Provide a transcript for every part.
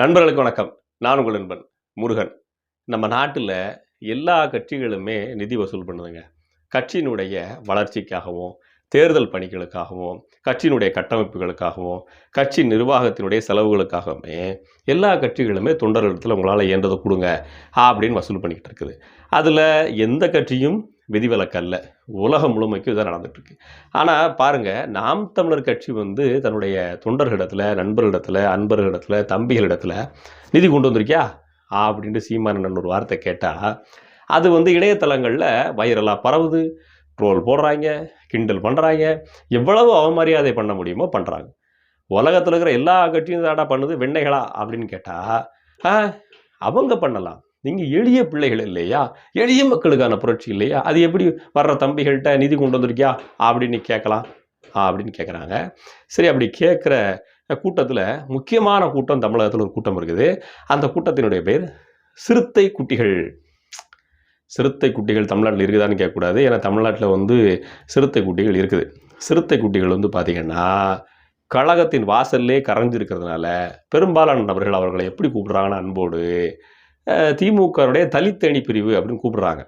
நண்பர்களுக்கு வணக்கம். நான் உங்கள் நண்பன் முருகன். நம்ம நாட்டில் எல்லா கட்சிகளுமே நிதி வசூல் பண்ணுதுங்க. கட்சியினுடைய வளர்ச்சிக்காகவும் தேர்தல் பணிகளுக்காகவும் கட்சியினுடைய கட்டமைப்புகளுக்காகவும் கட்சி நிர்வாகத்தினுடைய செலவுகளுக்காகவுமே எல்லா கட்சிகளுமே தொண்டர்களிடத்தில் உங்களால் இயன்றதை கொடுங்க. அப்படின்னு வசூல் பண்ணிக்கிட்டு இருக்குது. அதில் எந்த கட்சியும் விதிவிலக்கல்ல. உலகம் முழுமைக்கும் இதான் நடந்துகிட்ருக்கு ஆனால் பாருங்கள் நாம் தமிழர் கட்சி வந்து தன்னுடைய தொண்டர்களிடத்தில் நண்பர்களிடத்தில் அன்பர்களிடத்தில் தம்பிகளிடத்தில் நிதி கொண்டு வந்திருக்கியா? அப்படின்ட்டு சீமானன் ஒரு வார்த்தை கேட்டால் அது வந்து இணையதளங்களில் வைரலாக பரவுது ட்ரோல் போடுறாங்க கிண்டல் பண்ணுறாங்க எவ்வளவு அவமரியாதை பண்ண முடியுமோ பண்ணுறாங்க உலகத்தில் இருக்கிற எல்லா கட்சியும் தாடா பண்ணுது வெண்ணைகளா அப்படின்னு கேட்டால் அவங்க பண்ணலாம். நீங்கள் எளிய பிள்ளைகள் இல்லையா? எளிய மக்களுக்கான புரட்சி இல்லையா? அது எப்படி வர்ற தம்பிகள்கிட்ட நிதி கொண்டு வந்திருக்கியா? அப்படின்னு கேட்கலாம். அப்படின்னு கேட்குறாங்க. சரி அப்படி கேட்குற கூட்டத்தில் முக்கியமான கூட்டம் தமிழகத்தில் ஒரு கூட்டம் இருக்குது. அந்த கூட்டத்தினுடைய பேர் சிறுத்தை குட்டிகள். சிறுத்தை குட்டிகள் தமிழ்நாட்டில் இருக்குதான்னு கேட்கக்கூடாது. ஏன்னா தமிழ்நாட்டில் வந்து சிறுத்தை குட்டிகள் இருக்குது. சிறுத்தை குட்டிகள் வந்து பார்த்திங்கன்னா கழகத்தின் வாசல்லே கரைஞ்சிருக்கிறதுனால பெரும்பாலான நபர்கள் அவர்களை எப்படி கூப்பிடுறாங்கன்னா அன்போடு திமுகவுடைய தலித்தணி பிரிவு அப்படின்னு கூப்பிடுறாங்க.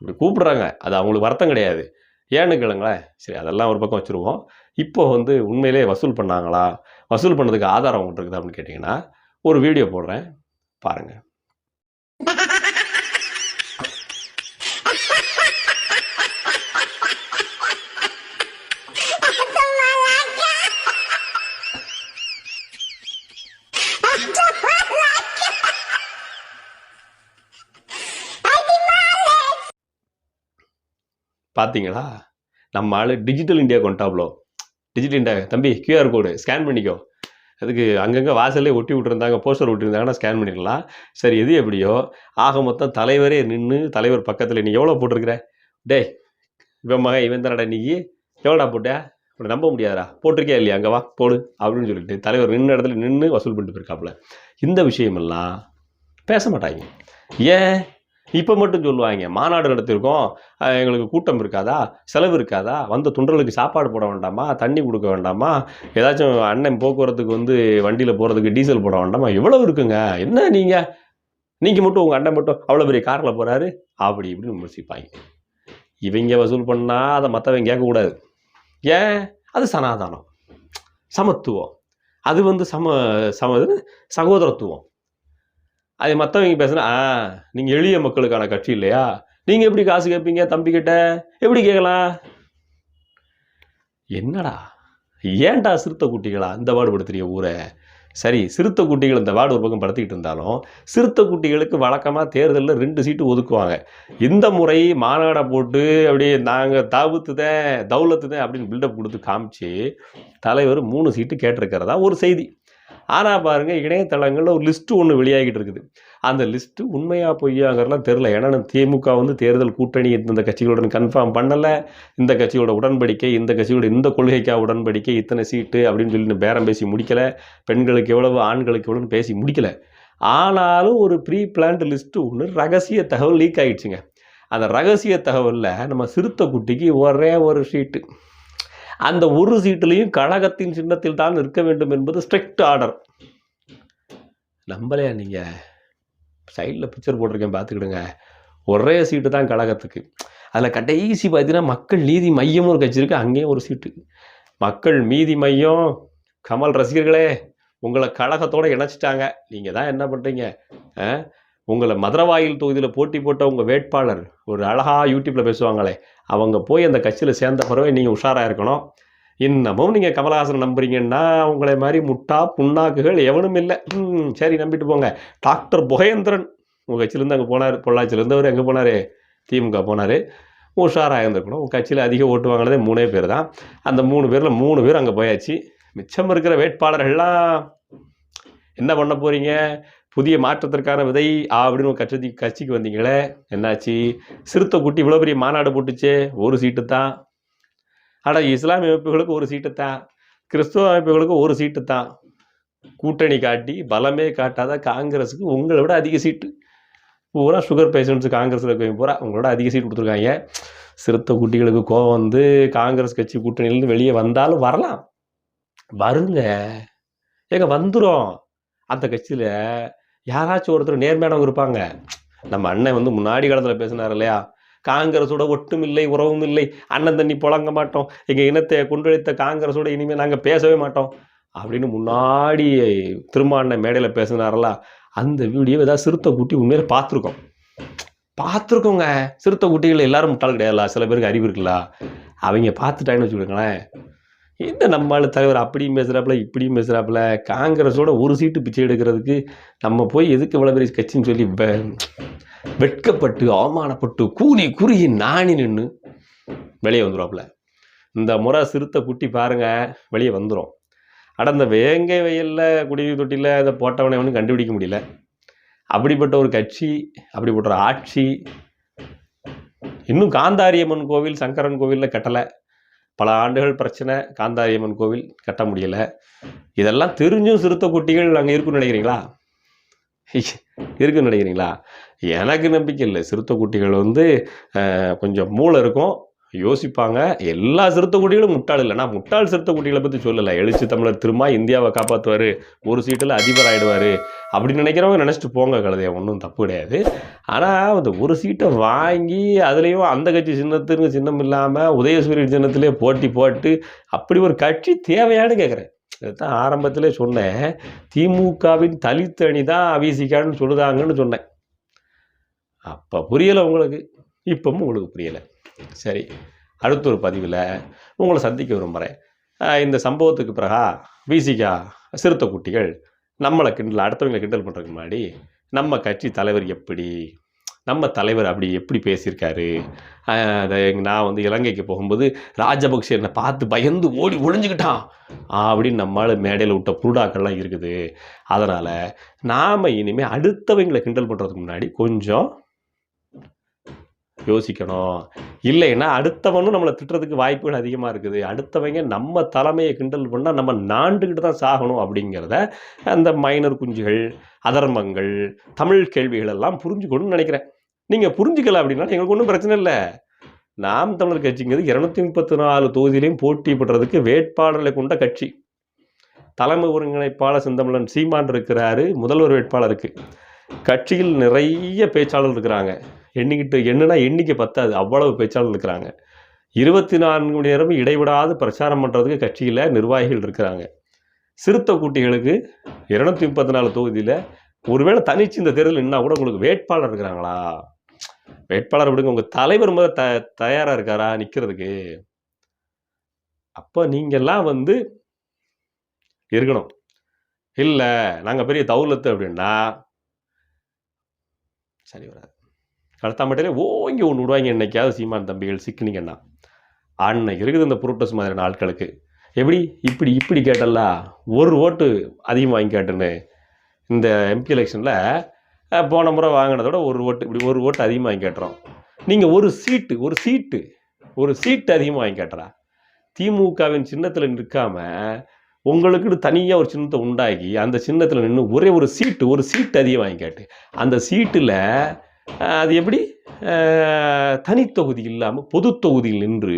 இப்படி கூப்பிடுறாங்க. அது அவங்களுக்கு வருத்தம் கிடையாது. ஏன்னு கேளுங்களேன். சரி அதெல்லாம் ஒரு பக்கம் வச்சுருவோம். இப்போ வந்து உண்மையிலே வசூல் பண்ணாங்களா? வசூல் பண்ணதுக்கு ஆதாரம் உங்கள்கிட்ட இருக்குது அப்படின்னு கேட்டிங்கன்னா ஒரு வீடியோ போடுறேன். பாருங்கள் பார்த்தீங்களா நம்ம ஆள் டிஜிட்டல் இந்தியா கொண்டாப்லோ. டிஜிட்டல் இந்தியா தம்பி கியூஆர் கோடு ஸ்கேன் பண்ணிக்கோ. அதுக்கு அங்கங்கே வாசல்லே ஒட்டி விட்டுருந்தாங்க போஸ்டர் விட்டுருந்தாங்கன்னா ஸ்கேன் பண்ணிடலாம் சரி எது எப்படியோ ஆக மொத்தம் தலைவரே நின்று தலைவர் பக்கத்தில் நீ எவ்வளோ போட்டிருக்கிற? டேய் இவன் மகன் இவன் தானடா நீ? எவ்வளோடா போட்ட? உன்னை நம்ப முடியாதா போட்டிருக்கியா இல்லையா? அங்கே வா போடு அப்படின்னு சொல்லிட்டு தலைவர் நின்று இடத்துல நின்று வசூல் பண்ணிட்டு போயிருக்காப்புல. இந்த விஷயமெல்லாம் பேச மாட்டாங்க. ஏன்? இப்போ மட்டும் சொல்லுவாங்க மாநாடு நடத்திருக்கோம் எங்களுக்கு கூட்டம் இருக்காதா? செலவு இருக்காதா? வந்த தொண்டர்களுக்கு சாப்பாடு போட வேண்டாமா? தண்ணி கொடுக்க வேண்டாமா? ஏதாச்சும் அண்ணன் போக்குவரத்துக்கு வந்து வண்டியில் போகிறதுக்கு டீசல் போட வேண்டாமா? எவ்வளோ இருக்குங்க. என்ன நீங்கள் நீங்கள் மட்டும் உங்கள் அண்ணன் மட்டும் அவ்வளோ பெரிய காரில் போகிறாரு அப்படி இப்படின்னு விமர்சிப்பாங்க. இவங்க வசூல் பண்ணால் அதை மற்றவங்க கேட்கக்கூடாது ஏன்? அது சனாதானம். சமத்துவம். அது வந்து சம சம இது சகோதரத்துவம். அது மற்றவங்க பேசுனா ஆ நீங்கள் எளிய மக்களுக்கான கட்சி இல்லையா? நீங்கள் எப்படி காசு கேட்பீங்க தம்பிக்கிட்ட எப்படி கேட்கலாம்? என்னடா? ஏன்டா சிறுத்தை குட்டிகளா இந்த வார்டு படுத்துறிய ஊரை? சரி சிறுத்தை குட்டிகள் இந்த வார்டு ஒரு பக்கம் படுத்திக்கிட்டு இருந்தாலும் சிறுத்தை குட்டிகளுக்கு வழக்கமாக தேர்தலில் ரெண்டு சீட்டு ஒதுக்குவாங்க. இந்த முறை மாநாடை போட்டு அப்படியே நாங்கள் தாவுத்துதேன் தௌலத்துதேன் அப்படின்னு பில்டப் கொடுத்து காமிச்சு தலைவர் மூணு சீட்டு கேட்டிருக்கிறதா ஒரு செய்தி. ஆனால் பாருங்கள் இணையதளங்களில் ஒரு லிஸ்ட்டு ஒன்று வெளியாகிட்டு இருக்குது. அந்த லிஸ்ட்டு உண்மையாக பொய்யாங்கிறலாம் தெரில ஏன்னா திமுக வந்து தேர்தல் கூட்டணி இந்த கட்சிகளுடன் கன்ஃபார்ம் பண்ணலை. இந்த கட்சியோட உடன்படிக்கை இந்த கட்சியோட இந்த கொள்கைக்காக உடன்படிக்கை இத்தனை சீட்டு அப்படின்னு சொல்லி பேரம் பேசி முடிக்கலை. பெண்களுக்கு எவ்வளவு ஆண்களுக்கு எவ்வளோன்னு பேசி முடிக்கலை. ஆனாலும் ஒரு ப்ரீ பிளான்ட் லிஸ்ட்டு ஒன்று ரகசிய தகவல் லீக் ஆகிடுச்சுங்க அந்த ரகசிய தகவலில் நம்ம சிறுத்தை குட்டிக்கு ஒரே ஒரு சீட்டு அந்த ஒரு சீட்டுலேயும் கழகத்தின் சின்னத்தில் தான் இருக்க வேண்டும் என்பது ஸ்ட்ரிக்ட் ஆர்டர் நம்பலையா நீங்கள் சைடில் பிக்சர் போட்டிருக்கேன் பார்த்துக்கிடுங்க. ஒரே சீட்டு தான் கழகத்துக்கு. அதில் கடைசி பார்த்தீங்கன்னா மக்கள் நீதி மையமும் ஒரு கட்சி இருக்குது அங்கேயும் ஒரு சீட்டு. மக்கள் மீதி மையம் கமல் ரசிகர்களே உங்களை கழகத்தோடு இணைச்சிட்டாங்க. நீங்கள் தான் என்ன பண்ணுறீங்க உங்களை மதுரவாயில் தொகுதியில் போட்டி போட்ட உங்கள் வேட்பாளர் ஒரு அழகாக யூடியூப்பில் பேசுவாங்களே அவங்க போய் அந்த கட்சியில் சேர்ந்த பிறகு நீங்கள் உஷாராக இருக்கணும். இன்னமும் நீங்கள் கமலஹாசன் நம்புறீங்கன்னா உங்களை மாதிரி முட்டா புண்ணாக்குகள் எவனும் இல்லை. ம், சரி நம்பிட்டு போங்க. டாக்டர் புகேந்திரன் உங்கள் கட்சியிலேருந்து அங்கே போனார் பொள்ளாச்சியிலேருந்து அவர் எங்கே போனார்? திமுக போனார். உஷாராக இருந்திருக்கணும். உங்கள் கட்சியில் அதிக ஓட்டு வாங்கினதே மூணே பேர் தான். அந்த மூணு பேரில் மூணு பேர் அங்கே போயாச்சு. மிச்சம் இருக்கிற வேட்பாளர்கள்லாம் என்ன பண்ண போகிறீங்க புதிய மாற்றத்திற்கான விதை அப்படின்னு ஒரு கட்சி கட்சிக்கு வந்தீங்களே என்னாச்சு? சிறுத்தை குட்டி இவ்வளோ பெரிய மாநாடு போட்டுச்சே ஒரு சீட்டு தான். ஆனால் இஸ்லாமிய அமைப்புகளுக்கு ஒரு சீட்டு தான். கிறிஸ்துவ அமைப்புகளுக்கு ஒரு சீட்டு தான். கூட்டணி காட்டி பலமே காட்டாத காங்கிரஸுக்கு உங்களை விட அதிக சீட்டு பூரா சுகர் பேஷண்ட்ஸ் காங்கிரஸில் பூரா உங்களோட அதிக சீட் கொடுத்துருக்காங்க. சிறுத்தை குட்டிகளுக்கு கோவம் வந்து காங்கிரஸ் கட்சி கூட்டணியிலேருந்து வெளியே வந்தாலும் வரலாம். வருங்க. ஏங்க வந்துடும் அந்த கட்சியில் யாராச்சும் ஒருத்தர் நேர்மையானவங்க இருப்பாங்க. நம்ம அண்ணன் வந்து முன்னாடி காலத்தில் பேசினார் இல்லையா? காங்கிரஸோட ஒட்டுமில்லை உறவும் இல்லை அண்ணன் தண்ணி புழங்க மாட்டோம். எங்கள் இனத்தை கொன்றழித்த காங்கிரஸோட இனிமேல் நாங்கள் பேசவே மாட்டோம். அப்படின்னு முன்னாடி திருமாண்ண மேடையில் பேசினாரல அந்த வீடியோ ஏதாவது சிறுத்தை குட்டி உண்மையில பார்த்துருக்கோம். பார்த்துருக்கோங்க. சிறுத்தை குட்டிகள் எல்லாரும் முட்டாள் கிடையாதுல சில பேருக்கு அறிவு இருக்குல்ல. அவங்க பார்த்துட்டாங்கன்னு வச்சுக்கோங்களேன். இந்த நம்மளால தலைவர் அப்படியும் பேசுகிறாப்புல இப்படியும் பேசுகிறாப்புல காங்கிரஸோட ஒரு சீட்டு பிச்சை எடுக்கிறதுக்கு நம்ம போய் எதுக்கு இவ்வளோ பெரிய கட்சின்னு சொல்லி இப்போ வெட்கப்பட்டு அவமானப்பட்டு கூனி குறுகி நாணி நின்று வெளியே வந்துடுவாப்புல இந்த முறை சிறுத்தை குட்டி பாருங்க வெளியே வந்துடும் அட இந்த வேங்கை வயலில் குடிநீர் தொட்டியில் அதை போட்டவனை ஒன்றும் கண்டுபிடிக்க முடியல. அப்படிப்பட்ட ஒரு கட்சி அப்படிப்பட்ட ஒரு ஆட்சி இன்னும் காந்தாரியம்மன் கோவில் சங்கரன் கோவிலில் கட்டலை. பல ஆண்டுகள் பிரச்சனை காந்தாரியம்மன் கோவில் கட்ட முடியலை. இதெல்லாம் தெரிஞ்சும் சிறுத்த குட்டிகள் அங்கே இருக்குன்னு நினைக்கிறீங்களா? இருக்குன்னு நினைக்கிறீங்களா? எனக்கு நம்பிக்கை இல்லை. சிறுத்தை குட்டிகள் வந்து கொஞ்சம் மூளை இருக்கும். யோசிப்பாங்க. எல்லா சிறுத்தைக்குட்டிகளும் முட்டாள் இல்லை நான் முட்டாள் சிறுத்தைக்குட்டிகளை பற்றி சொல்லலை. எழுச்சி தமிழர் திரும்ப இந்தியாவை காப்பாற்றுவார் ஒரு சீட்டில் அதிபர் ஆகிடுவார் அப்படின்னு நினைக்கிறவங்க நினச்சிட்டு போங்க கழுதைய. ஒன்றும் தப்பு கிடையாது. ஆனால் அந்த ஒரு சீட்டை வாங்கி அதுலேயும் அந்த கட்சி சின்னத்துக்கு சின்னம் இல்லாமல் உதயசூரியன் சின்னத்திலே போட்டி போட்டு அப்படி ஒரு கட்சி தேவையானு கேட்குறேன் இதுதான் ஆரம்பத்திலே சொன்னேன். திமுகவின் தலித்தணி தான் அவிசிக்கான்னு சொல்லுதாங்கன்னு சொன்னேன். அப்போ புரியலை உங்களுக்கு. இப்பவும் உங்களுக்கு புரியலை. சரி. அடுத்த ஒரு பதிவில் உங்களை சந்திக்க விரும்புகிறேன் இந்த சம்பவத்துக்கு பிறகா விசிகா சிறுத்தை குட்டிகள் நம்மளை கிண்டல் அடுத்தவங்களை கிண்டல் பண்ணுறதுக்கு முன்னாடி நம்ம கட்சி தலைவர் எப்படி நம்ம தலைவர் அப்படி எப்படி பேசியிருக்காரு? நான் வந்து இலங்கைக்கு போகும்போது ராஜபக்ஷ என்னை பார்த்து பயந்து ஓடி ஒழிஞ்சுக்கிட்டான் அப்படின்னு நம்மளால் மேடையில் விட்ட புருடாக்கள்லாம் இருக்குது. அதனால் நாம் இனிமேல் அடுத்தவங்களை கிண்டல் பண்ணுறதுக்கு முன்னாடி கொஞ்சம் யோசிக்கணும். இல்லைன்னா அடுத்தவனும் நம்மளை திட்டுறதுக்கு வாய்ப்புகள் அதிகமாக இருக்குது. அடுத்தவங்க நம்ம தலைமையை கிண்டல் பண்ணால் நம்ம நாண்டுக்கிட்டு தான் சாகணும் அப்படிங்கிறத அந்த மைனர் குஞ்சுகள் அதர்மங்கள் தமிழ் கேள்விகள் எல்லாம் புரிஞ்சுக்கணும்னு நினைக்கிறேன். நீங்கள் புரிஞ்சுக்கல அப்படின்னா எங்களுக்கு ஒன்றும் பிரச்சனை இல்லை. நாம் தமிழர் கட்சிங்கிறது இரநூத்தி முப்பத்தி நாலு தொகுதியிலையும் போட்டி போடுறதுக்கு வேட்பாளர்களை கொண்ட கட்சி. தலைமை ஒருங்கிணைப்பாளர் செந்தமிழன் சீமான் இருக்கிறாரு முதல்வர் வேட்பாளருக்கு. கட்சியில் நிறைய பேச்சாளர் இருக்கிறாங்க. எண்ணிக்கிட்டு என்னன்னா எண்ணிக்கை பத்தாது. அவ்வளவு பேச்சாளர் இருக்கிறாங்க. இருபத்தி நான்கு மணி நேரமும் இடைவிடாது பிரச்சாரம் பண்ணுறதுக்கு கட்சியில் நிர்வாகிகள் இருக்கிறாங்க. சிறுத்தை குட்டிகளுக்கு இருநூத்தி முப்பத்தி நாலு தொகுதியில் ஒருவேளை தனிச்சு இந்த தேர்தல் என்ன கூட உங்களுக்கு வேட்பாளர் இருக்கிறாங்களா? வேட்பாளர் விடுங்க. உங்கள் தலைவர் முதல் த தயாராக இருக்காரா? நிற்கிறதுக்கு அப்போ நீங்கள்லாம் வந்து இருக்கணும். இல்லை நாங்கள் பெரிய தௌலத்து அப்படின்னா சரி வராது. கடத்தாமட்டிலே ஓங்கி ஒன்று விடுவாங்க என்னைக்காவது சீமான் தம்பிகள் சிக்கினீங்கன்னா. அன்னைக்கு இருக்குது இந்த புரோட்டஸ் மாதிரியான ஆட்களுக்கு. எப்படி? இப்படி இப்படி கேட்டல்ல? ஒரு ஓட்டு அதிகமாக வாங்கி கேட்டுன்னு இந்த எம்பி எலெக்ஷனில் போன முறை வாங்கினதோட ஒரு ஓட்டு இப்படி ஒரு ஓட்டு அதிகமாக வாங்கி கேட்டுறோம். நீங்கள் ஒரு சீட்டு ஒரு சீட்டு ஒரு சீட்டு அதிகமாக வாங்கி கேட்டுறா. திமுகவின் சின்னத்தில் நிற்காமல் உங்களுக்குன்னு தனியாக ஒரு சின்னத்தை உண்டாக்கி அந்த சின்னத்தில் நின்று ஒரே ஒரு சீட்டு ஒரு சீட்டு அதிகம் வாங்கிக்காட்டு அந்த சீட்டில் அது எப்படி? தனித்தொகுதி இல்லாமல் பொது தொகுதியில் நின்று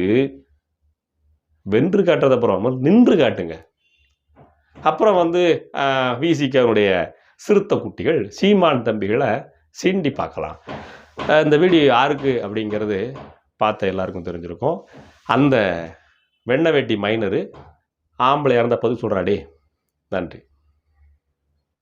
வென்று காட்டுறத அப்புறம் நின்று காட்டுங்க. அப்புறம் வந்து விசிகனுடைய சிறுத்தை குட்டிகள் சீமான் தம்பிகளை சீண்டி பார்க்கலாம். இந்த வீடியோ யாருக்கு அப்படிங்கிறது பார்த்த எல்லாருக்கும் தெரிஞ்சிருக்கும். அந்த வெண்ணை வெட்டி மைனரு ஆம்பளை இறந்த பதில் சொல்கிறாடே நன்றி.